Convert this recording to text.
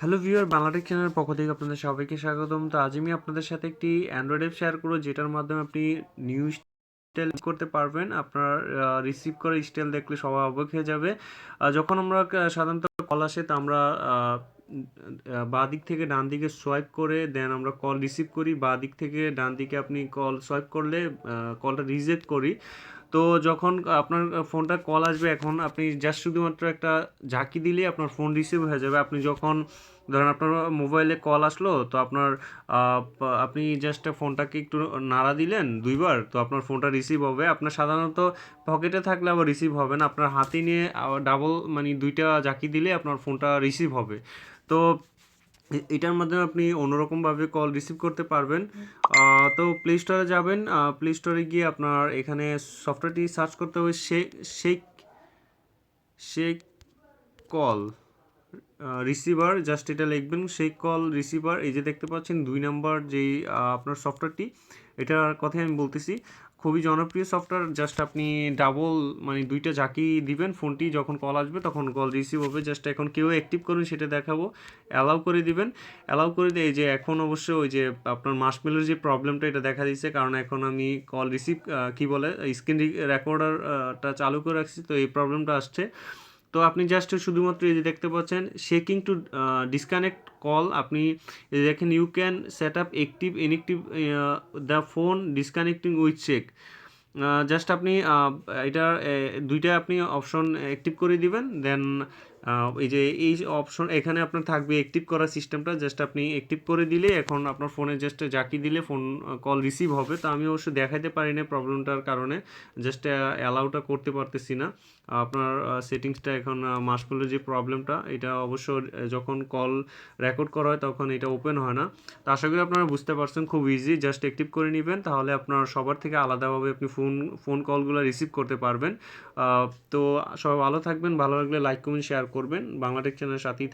Hello viewer Bangla Tech চ্যানেলের পক্ষ থেকে আপনাদের সবাইকে স্বাগতম। তো আজ আমি আপনাদের সাথে একটি অ্যান্ড্রয়েড অ্যাপ শেয়ার করব, যেটার মাধ্যমে আপনি নিউ স্টাইল করতে পারবেন। আপনার রিসিভ করে স্টাইল দেখলে সবাই অবাক হয়ে যাবে। যখন আমরা সাধারণত কল আসে, তা আমরা বাঁ দিক থেকে ডান দিকে সোয়াইপ করে দেন আমরা কল রিসিভ করি। বাঁ দিক থেকে ডান দিকে আপনি কল সোয়াইপ করলে কলটা রিজেক্ট করি। তো যখন আপনার ফোনটা কল আসবে, এখন আপনি জাস্ট শুধুমাত্র একটা ঝাঁকি দিলে আপনার ফোন রিসিভ হয়ে যাবে। আপনি যখন, ধরেন আপনার মোবাইলে কল আসলো, তো আপনার আপনি জাস্ট ফোনটাকে একটু নাড়া দিলেন দুইবার, তো আপনার ফোনটা রিসিভ হবে। আপনার সাধারণত পকেটে থাকলে আবার রিসিভ হবে না। আপনার হাতে নিয়ে ডাবল মানে দুইটা ঝাঁকি দিলে আপনার ফোনটা রিসিভ হবে। তো এটার মাধ্যমে আপনি অন্যরকমভাবে কল রিসিভ করতে পারবেন। তো প্লে স্টোরে যাবেন। প্লে স্টোরে গিয়ে আপনার এখানে সফটওয়্যারটি সার্চ করতে হবে। Shake shake shake call receiver just এটা লিখবেন, সেই কল রিসিভার এই যে দেখতে পাচ্ছেন, দুই নাম্বার যেই আপনার সফটওয়্যারটি এটার কথাই আমি বলতেছি। খুবই জনপ্রিয় সফটওয়্যার জাস্ট আপনি ডাবল মানে দুইটা ঝাঁকি দিবেন ফোনটি যখন কল আসবে, তখন কল রিসিভ হবে। জাস্ট এখন কেউ অ্যাক্টিভ করুন, সেটা দেখাবো। অ্যালাউ করে দিবেন। অ্যালাউ করে দিয়ে এই যে এখন অবশ্য ওই যে আপনার মাসমেলের যে প্রবলেমটা এটা দেখা দিচ্ছে কারণ এখন আমি কল রিসিভ কি বলে স্ক্রিন রেকর্ডারটা চালু করে রাখছি, তো এই প্রবলেমটা আসছে। তো আপনি জাস্ট শুধুমাত্র এই যে দেখতে পাচ্ছেন শেকিং টু ডিসকানেক্ট কল আপনি দেখেন you can set up active inactive the phone disconnecting with check just আপনি এটা দুইটা আপনি অপশন অ্যাক্টিভ করে দিবেন দেন এই যে এই অপশন এখানে আপনার থাকবে অ্যাক্টিভ করার সিস্টেমটা জাস্ট আপনি অ্যাক্টিভ করে দিলে এখন আপনার ফোনে জাস্ট জাকি দিলে ফোন কল রিসিভ হবে। তো আমি অবশ্য দেখাইতে পারি না প্রবলেমটার কারণে জাস্ট অ্যালাউটা করতে পারতেছি না। আপনার সেটিংসটা এখন মাসগুলোর যে প্রবলেমটা এটা অবশ্য যখন কল রেকর্ড করা হয় তখন এটা ওপেন হয় না। তো আশা করি আপনারা বুঝতে পারছেন, খুব ইজি জাস্ট অ্যাক্টিভ করে নেবেন, তাহলে আপনার সবার থেকে আলাদাভাবে আপনি ফোন ফোন কলগুলো রিসিভ করতে পারবেন। তো সবাই ভালো থাকবেন, ভালো লাগলে লাইক কমেন্ট শেয়ার করবেন। বাংলা বাংলাটেক চ্যানেলের সাথেই